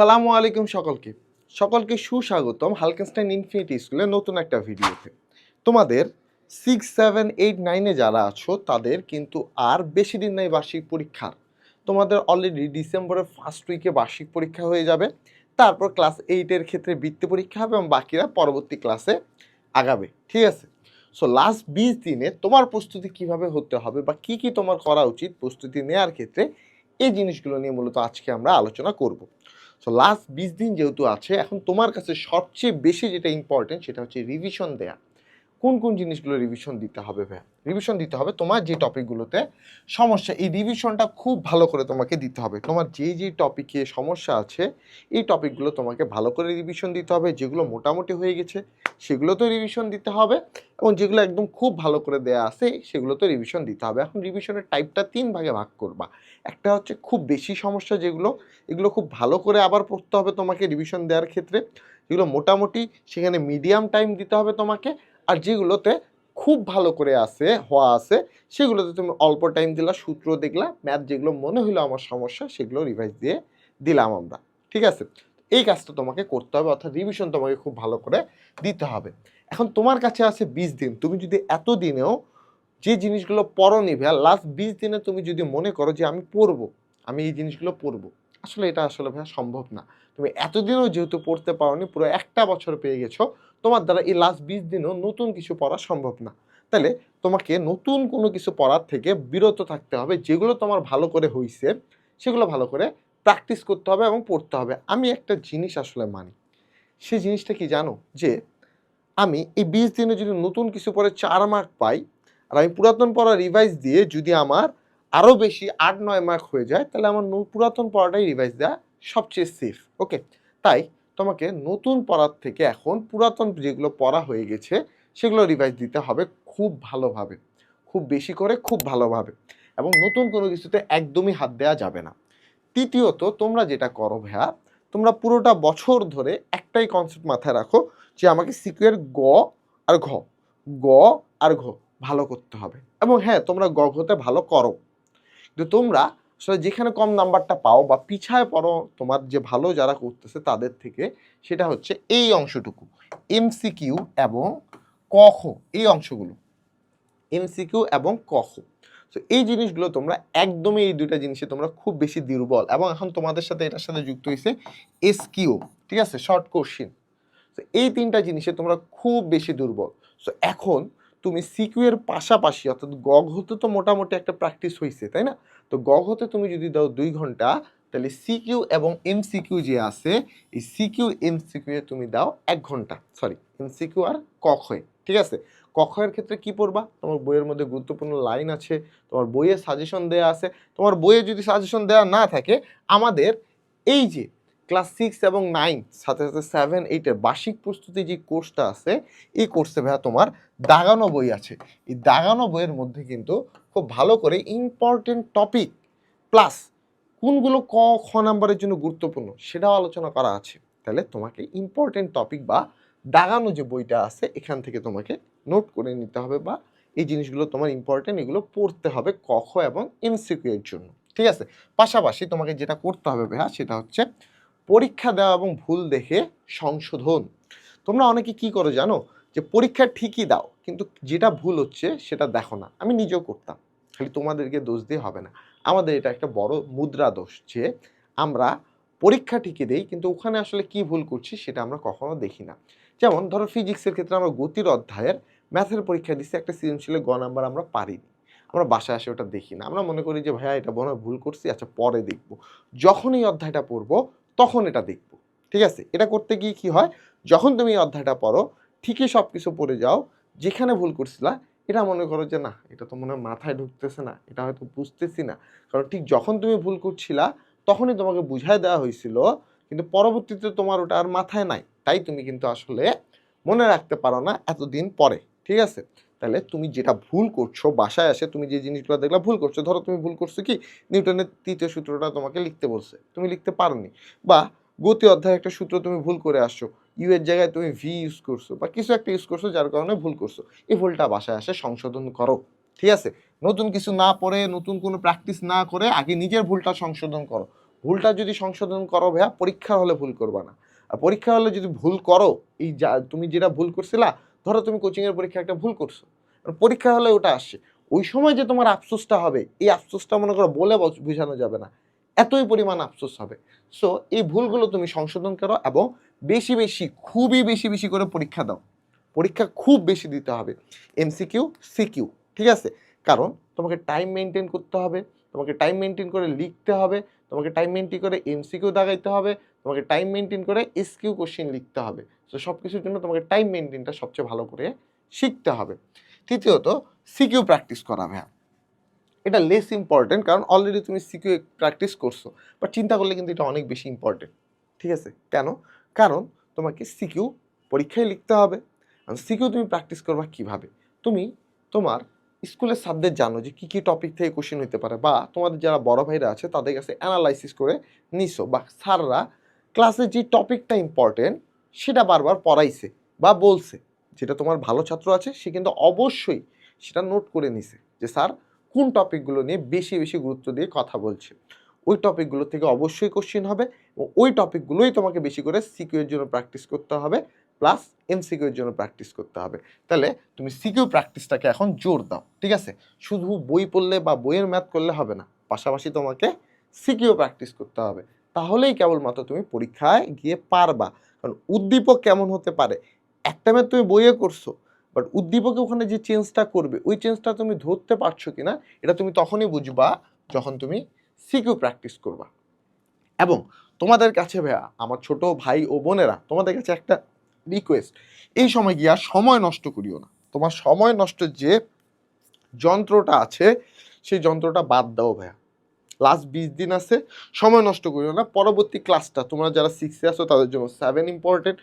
আসসালামু আলাইকুম সকলকে। সকলকে সুস্বাগতম হালকেনস্টাইন ইনফিনিটি স্কুলের নতুন একটা ভিডিওতে। তোমাদের সিক্স সেভেন এইট নাইনে যারা আছো, তাদের কিন্তু আর বেশি দিন নাই বার্ষিক পরীক্ষার। তোমাদের অলরেডি ডিসেম্বরের ফার্স্ট উইকে বার্ষিক পরীক্ষা হয়ে যাবে। তারপর ক্লাস এইটের ক্ষেত্রে বৃত্তি পরীক্ষা হবে এবং বাকিরা পরবর্তী ক্লাসে আগাবে। ঠিক আছে? সো লাস্ট বিশ দিনে তোমার প্রস্তুতি কীভাবে হতে হবে বা কি কি তোমার করা উচিত প্রস্তুতি নেওয়ার ক্ষেত্রে এই জিনিসগুলো নিয়ে মূলত আজকে আমরা আলোচনা করব। সো লাস্ট বিশ দিন যেহেতু আছে, এখন তোমার কাছে সবচেয়ে বেশি যেটা ইম্পর্টেন্ট সেটা হচ্ছে রিভিশন দেয়া। কোন কোন জিনিসগুলো রিভিশন দিতে হবে ভাইয়া? রিভিশন দিতে হবে তোমার যে টপিকগুলোতে সমস্যা, এই রিভিশনটা খুব ভালো করে তোমাকে দিতে হবে। তোমার যে যে টপিকে সমস্যা আছে, এই টপিকগুলো তোমাকে ভালো করে রিভিশন দিতে হবে। যেগুলো মোটামুটি হয়ে গেছে সেগুলো তো রিভিশন দিতে হবে এবং যেগুলো একদম খুব ভালো করে দেয়া আছে সেগুলোতে রিভিশন দিতে হবে। এখন রিভিশনের টাইপটা তিন ভাগে ভাগ করবা। একটা হচ্ছে খুব বেশি সমস্যা যেগুলো, এগুলো খুব ভালো করে আবার পড়তে হবে তোমাকে রিভিশন দেওয়ার ক্ষেত্রে। যেগুলো মোটামুটি সেখানে মিডিয়াম টাইম দিতে হবে তোমাকে। আর যেগুলোতে খুব ভালো করে আছে, হওয়া আছে, সেগুলোতে তুমি অল্প টাইম দিলা, সূত্র দেখলা ম্যাথ যেগুলো মনে হলো আমার সমস্যা, সেগুলো রিভাইজ দিয়ে দিলাম আমরা। ঠিক আছে? এই কাজটা তোমাকে করতে হবে, অর্থাৎ রিভিশন তোমাকে খুব ভালো করে দিতে হবে। এখন তোমার কাছে আছে বিশ দিন। তুমি যদি এত দিনেও যে জিনিসগুলো পড়ো আর লাস্ট বিশ দিনে তুমি যদি মনে করো যে আমি পড়ব, আমি এই জিনিসগুলো পড়ব আসলে এটা আসলে ভাইয়া সম্ভব না। তুমি এতদিনও যেহেতু পড়তে পারোনি, পুরো একটা বছর পেয়ে গেছো, তোমার দ্বারা এই লাস্ট বিশ দিনও নতুন কিছু পড়া সম্ভব না। তাহলে তোমাকে নতুন কোনো কিছু পড়ার থেকে বিরত থাকতে হবে, যেগুলো তোমার ভালো করে হইছে, সেগুলো ভালো করে প্র্যাকটিস করতে হবে এবং পড়তে হবে। আমি একটা জিনিস আসলে মানি। সে জিনিসটা কি জানো? যে আমি এই বিশ দিনে যদি নতুন কিছু পরে চার মার্ক পাই, আর আমি পুরাতন পড়া রিভাইজ দিয়ে যদি আমার আরও বেশি আট, নয় মার্ক হয়ে যায়, তাহলে আমার পুরাতন পড়াটাই রিভাইজ দেওয়া সবচেয়ে সেফ ওকে তাই তোমাকে নতুন পড়ার থেকে এখন পুরাতন যেগুলো পড়া হয়ে গেছে, সেগুলো রিভাইজ দিতে হবে খুব ভালোভাবে। খুব বেশি করে, খুব ভালোভাবে। এবং নতুন কোনো কিছুতে একদমই হাত দেওয়া যাবে না। তৃতীয়ত, তোমরা যেটা করো ভাইয়া, তোমরা পুরোটা বছর ধরে একটাই কনসেপ্ট মাথায় রাখো যে আমাকে সিকুয়ের গ আর ঘ। গ আর ঘ ভালো করতে হবে। এবং হ্যাঁ তোমরা গ ঘতে ভালো করো। কিন্তু তোমরা আসলে যেখানে কম নাম্বারটা পাও বা পিছায় পড়ো তোমার যে ভালো যারা করতেছে তাদের থেকে, সেটা হচ্ছে এই অংশটুকু এমসিকিউ এবং কখ এই অংশগুলো। এমসিকিউ এবং কখ তো এই জিনিসগুলো তোমরা একদমই এই দুইটা জিনিসে তোমরা খুব বেশি দুর্বল এবং এখন তোমাদের সাথে এটার সাথে যুক্ত হয়েছে এসকিউ ঠিক আছে? শর্ট কোশ্চিন তো এই তিনটা জিনিসে তোমরা খুব বেশি দুর্বল। সো এখন তুমি সিকিউ এর পাশাপাশি, অর্থাৎ গগ হতে তো মোটামুটি একটা প্র্যাকটিস হয়েছে তাই না? তো গগ হতে তুমি যদি দাও দুই ঘণ্টা, তাহলে সিকিউ এবং এমসিকিউ যে আছে, এই সিকিউ এমসিকিউ এ তুমি দাও এক ঘণ্টা সরি এমসিকিউ আর কখয়ে ঠিক আছে? কখয়ের ক্ষেত্রে কি পড়বা? তোমার বইয়ের মধ্যে গুরুত্বপূর্ণ লাইন আছে, তোমার বইয়ে সাজেশন দেয়া আছে, তোমার বইয়ে যদি সাজেশন দেওয়া না থাকে, আমাদের এই যে ক্লাস সিক্স এবং নাইন, সাথে সাথে সেভেন, এইটের বার্ষিক প্রস্তুতি যে কোর্সটা আছে, এই কোর্সে ভাইয়া তোমার দাগানো বই আছে। এই দাগানো বইয়ের মধ্যে কিন্তু খুব ভালো করে ইম্পর্টেন্ট টপিক প্লাস কোনগুলো ক, খ নাম্বারের জন্য গুরুত্বপূর্ণ সেটাও আলোচনা করা আছে। তাহলে তোমাকে ইম্পর্টেন্ট টপিক বা দাগানো যে বইটা আছে, এখান থেকে তোমাকে নোট করে নিতে হবে বা এই জিনিসগুলো তোমার ইম্পর্টেন্ট এগুলো পড়তে হবে ক, খ এবং এমসিকিউ এর জন্য। ঠিক আছে? পাশাপাশি তোমাকে যেটা করতে হবে ভাইয়া সেটা হচ্ছে পরীক্ষা দেওয়া এবং ভুল দেখে সংশোধন। তোমরা অনেকে কি করো জানো? যে পরীক্ষা ঠিকই দাও, কিন্তু যেটা ভুল হচ্ছে সেটা দেখো না। আমি নিজেও করতাম। খালি তোমাদেরকে দোষ দিয়ে হবে না। আমাদের এটা একটা বড় মুদ্রা দোষ যে আমরা পরীক্ষা ঠিকই দেই, কিন্তু ওখানে আসলে কি ভুল করছি সেটা আমরা কখনো দেখি না। যেমন ধরো ফিজিক্সের ক্ষেত্রে আমরা গতির অধ্যায়ের ম্যাথের পরীক্ষা দিচ্ছি একটা সৃজনশীলের গ নাম্বার আমরা পারিনি। আমরা বাসায় আসে ওটা দেখি না। আমরা মনে করি যে, ভাইয়া, এটা মনে ভুল করছি আচ্ছা পরে দেখব। যখন এই অধ্যায়টা পড়ব তখন এটা দেখব। ঠিক আছে? এটা করতে গিয়ে কি হয়? যখন তুমি অধ্যায়টা পড়ো, ঠিকই সব কিছু পড়ে যাও। যেখানে ভুল করছিলা, এটা মনে করো যে, না, এটা তো মনে হয় মাথায় ঢুকতেছে না, এটা হয়তো বুঝতেছি না। কারণ ঠিক যখন তুমি ভুল করছিলা, তখনই তোমাকে বুঝায় দেওয়া হয়েছিল, কিন্তু পরবর্তীতে তোমার ওটা আর মাথায় নাই। তাই তুমি কিন্তু আসলে মনে রাখতে পারো না এতদিন পরে। ঠিক আছে? তাহলে তুমি যেটা ভুল করছ, বাসায় আসে তুমি যে জিনিসগুলো দেখলা ভুল করছ। ধরো তুমি ভুল করছ কি? নিউটনের তৃতীয় সূত্রটা তোমাকে লিখতে বলছে। তুমি লিখতে পারোনি। বা গতি অধ্যায় একটা সূত্র তুমি ভুল করে আসছো। ইউ এর জায়গায় তুমি ভি ইউজ করছ বা কিছু একটা ইউজ করছ যার কারণে ভুল করছ। এই ভুলটা বাসায় আসে সংশোধন করো। ঠিক আছে? নতুন কিছু না পড়ে, নতুন কোনো প্র্যাকটিস না করে আগে নিজের ভুলটা সংশোধন করো। ভুলটা যদি সংশোধন করো ভাইয়া, পরীক্ষার হলে ভুল করবা না। আর পরীক্ষার হলে যদি ভুল করো, এই যা তুমি যেটা ভুল করছিলা ধরো তুমি কোচিংয়ের পরীক্ষা একটা ভুল করছ পরীক্ষা হলে ওটা আসছে। ওই সময় যে তোমার আফসোসটা হবে, এই আফসোসটা মনে করো বলে বোঝানো যাবে না। এতই পরিমাণ আফসোস হবে। সো এই ভুলগুলো তুমি সংশোধন করো এবং বেশি বেশি, খুবই বেশি বেশি করে পরীক্ষা দাও। পরীক্ষা খুব বেশি দিতে হবে। এমসিকিউ সিকিউ ঠিক আছে? কারণ তোমাকে টাইম মেনটেন করতে হবে, তোমাকে টাইম মেনটেন করে লিখতে হবে তোমাকে টাইম মেনটেন করে এমসিকিউ দাগাইতে হবে, তোমাকে টাইম মেনটেন করে এসকিউ কোশ্চেন লিখতে হবে। তো সব কিছুর জন্য তোমাকে টাইম মেনটেনটা সবচেয়ে ভালো করে শিখতে হবে। তৃতীয়ত সিকিউ প্র্যাকটিস করা ভাইয়া। এটা লেস ইম্পর্টেন্ট কারণ অলরেডি তুমি সিকিউ প্র্যাকটিস করছ বাট চিন্তা করলে কিন্তু এটা অনেক বেশি ইম্পর্টেন্ট ঠিক আছে? কেন? কারণ তোমাকে সিকিউ পরীক্ষায় লিখতে হবে। সিকিউ তুমি প্র্যাকটিস করবা কীভাবে? তুমি তোমার স্কুলের সাবজেক্ট জানো যে কী কী টপিক থেকে কোশ্চেন হতে পারে বা তোমাদের যারা বড় ভাইরা আছে তাদের কাছে অ্যানালাইসিস করে নিছো বা স্যাররা ক্লাসে যে টপিকটা ইম্পর্টেন্ট সেটা বারবার পড়াইছে বা বলছে। যেটা তোমার ভালো ছাত্র আছে সে কিন্তু অবশ্যই সেটা নোট করে নিছে যে স্যার কোন টপিকগুলো নিয়ে বেশি বেশি গুরুত্ব দিয়ে কথা বলছে। ওই টপিকগুলো থেকে অবশ্যই কোশ্চেন হবে এবং ওই টপিকগুলোই তোমাকে বেশি করে সিকিউর জন্য প্র্যাকটিস করতে হবে। প্লাস এমসিকিউ এর জন্য প্র্যাকটিস করতে হবে। তাহলে তুমি সিকিউ প্র্যাকটিসটাকে এখন জোর দাও, ঠিক আছে? শুধু বই পড়লে বা বইয়ের ম্যাথ করলে হবে না, পাশাপাশি তোমাকে সিকিউ প্র্যাকটিস করতে হবে। তাহলেই কেবলমাত্র তুমি পরীক্ষায় গিয়ে পারবা। কারণ উদ্দীপক কেমন হতে পারে? একটা ম্যাথ তুমি বইয়ে করছ বাট উদ্দীপকে ওখানে যে চেঞ্জটা করবে, ওই চেঞ্জটা তুমি ধরতে পারছ কিনা, এটা তুমি তখনই বুঝবা যখন তুমি সিকিউ প্র্যাকটিস করবা। এবং তোমাদের কাছে ভাইয়া, আমার ছোট ভাই ও বোনেরা, তোমাদের কাছে একটা রিকোয়েস্ট এই সময় গিয়া সময় নষ্ট করিও না। তোমার সময় নষ্ট যে যন্ত্রটা আছে, সেই যন্ত্রটা বাদ দাও ভাইয়া। লাস্ট বিশ দিন আছে, সময় নষ্ট করিও না। পরবর্তী ক্লাসটা তোমরা যারা সিক্সে আসো তাদের জন্য সেভেন ইম্পর্টেন্ট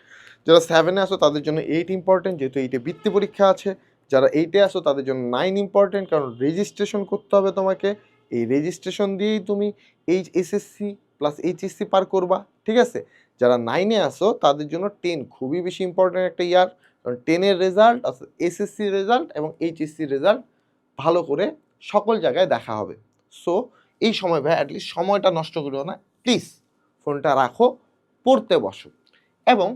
যারা সেভেনে আসো তাদের জন্য এইট ইম্পর্টেন্ট যেহেতু এইটে বৃত্তি পরীক্ষা আছে। যারা এইটে আসো তাদের জন্য নাইন ইম্পর্টেন্ট কারণ রেজিস্ট্রেশন করতে হবে তোমাকে। এই রেজিস্ট্রেশন দিয়েই তুমি এইচ এসএসসি প্লাস এইচএসসি পার করবা, ঠিক আছে? যারা নাইনে আসো তাদের জন্য টেন খুবই বেশি ইম্পর্টেন্ট একটা ইয়ার কারণ টেনের রেজাল্ট এসএসসি রেজাল্ট এবং এইচএসসি রেজাল্ট ভালো করে সকল জায়গায় দেখা হবে। সো এই সময় ভাই অ্যাটলিস্ট সময়টা নষ্ট করিও না। প্লিজ ফোনটা রাখো, পড়তে বসো। এবং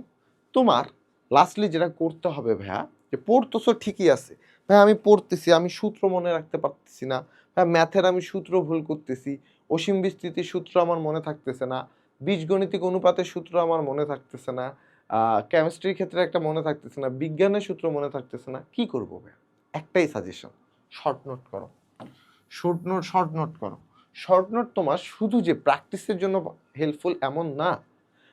তোমার লাস্টলি যেটা করতে হবে ভাইয়া, যে পড়তেছো ঠিকই আছে। ভাই আমি পড়তেছি, আমি সূত্র মনে রাখতে পারতেছি না। ভাই ম্যাথের আমি সূত্র ভুল করতেছি। অসীম বিস্তৃতির সূত্র আমার মনে থাকতেছে না। বীজগণিতিক অনুপাতের সূত্র আমার মনে থাকতেছে না। কেমিস্ট্রির ক্ষেত্রে একটা মনে থাকতেছে না, বিজ্ঞানের সূত্র মনে থাকতেছে না। কি করব একটাই সাজেশন শর্ট নোট করো। শর্ট নোট শর্ট নোট করো। শর্ট নোট তোমার শুধু যে প্র্যাকটিসের জন্য হেল্পফুল এমন না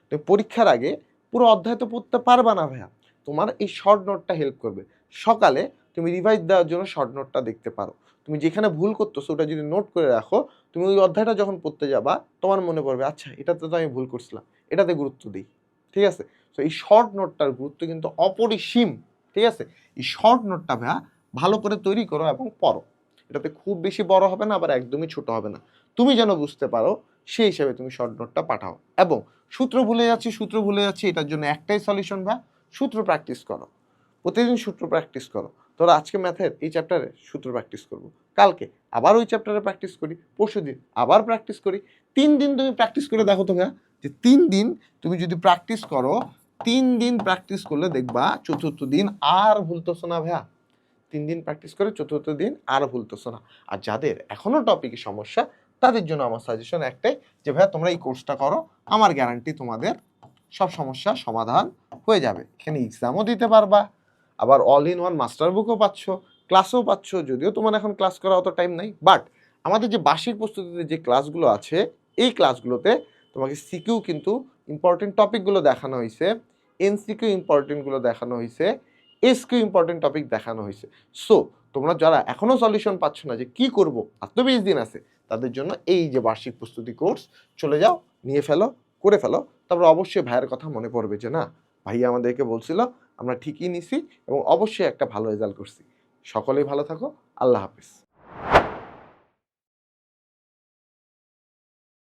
তুমি পরীক্ষার আগে পুরো অধ্যায় তো পড়তে পারবা না ভাইয়া। তোমার এই শর্ট নোটটা হেল্প করবে। সকালে তুমি রিভাইজ দেওয়ার জন্য শর্ট নোটটা দেখতে পারো। তুমি যেখানে ভুল করতেছো ওটা যদি নোট করে রাখো, তুমি ওই অধ্যায়টা যখন পড়তে যাবা, তোমার মনে পড়বে আচ্ছা এটাতে তো আমি ভুল করছিলাম, এটাতে গুরুত্ব দিই। ঠিক আছে? তো এই শর্ট নোটটার গুরুত্ব কিন্তু অপরিসীম, ঠিক আছে? এই শর্ট নোটটা ভাইয়া ভালো করে তৈরি করো এবং পড়ো। এটাতে খুব বেশি বড় হবে না, আবার একদমই ছোট হবে না। তুমি যেন বুঝতে পারো, সেই হিসাবে তুমি শর্ট নোটটা পাঠাও। এবং সূত্র ভুলে যাচ্ছি, সূত্র ভুলে যাচ্ছি, এটার জন্য একটাই সলিউশন ভাই সূত্র প্র্যাকটিস করো। প্রতিদিন সূত্র প্র্যাকটিস করো। তোরা আজকে ম্যাথের এই চ্যাপ্টারে সূত্র প্র্যাকটিস করব। কালকে আবার ওই চ্যাপ্টারে প্র্যাকটিস করি, পরশু দিন আবার প্র্যাকটিস করি। তিন দিন তুমি প্র্যাকটিস করে দেখো তো ভাইয়া যে তিন দিন তুমি যদি প্র্যাকটিস করো, তিন দিন প্র্যাকটিস করলে দেখবা চতুর্থ দিন আর ভুলতেছো না ভাইয়া। তিন দিন প্র্যাকটিস করে চতুর্থ দিন আর ভুলতেছো না। আর যাদের এখনও টপিকে সমস্যা, তাদের জন্য আমার সাজেশন একটাই যে ভাইয়া, তোমরা এই কোর্সটা করো, আমার গ্যারান্টি তোমাদের সব সমস্যার সমাধান হয়ে যাবে। এখানে এক্সামও দিতে পারবা আবার অল ইন ওয়ান মাস্টার বুকও পাচ্ছ ক্লাসও পাচ্ছ, যদিও তোমার এখন ক্লাস করা অত টাইম নাই বাট আমাদের যে বার্ষিক প্রস্তুতিতে যে ক্লাসগুলো আছে, এই ক্লাসগুলোতে তোমাকে সিকিউ কিন্তু ইম্পর্টেন্ট টপিকগুলো দেখানো হয়েছে এনসিকিউ ইম্পর্টেন্টগুলো দেখানো হয়েছে এসকিউ ইম্পর্টেন্ট টপিক দেখানো হয়েছে সো তোমরা যারা এখনও সলিউশন পাচ্ছ না যে কি করব আর তো বিশ দিন আছে, তাদের জন্য এই যে বার্ষিক প্রস্তুতি কোর্স চলে যাও, নিয়ে ফেলো, করে ফেলো। তারপর অবশ্যই ভাইয়ের কথা মনে পড়বে যে না, ভাইয়া আমাদেরকে বলছিল আমরা ঠিকই নিছি এবং অবশ্যই একটা ভালো রেজাল্ট করছি। সকলেই ভালো থাকো। আল্লাহ হাফিজ।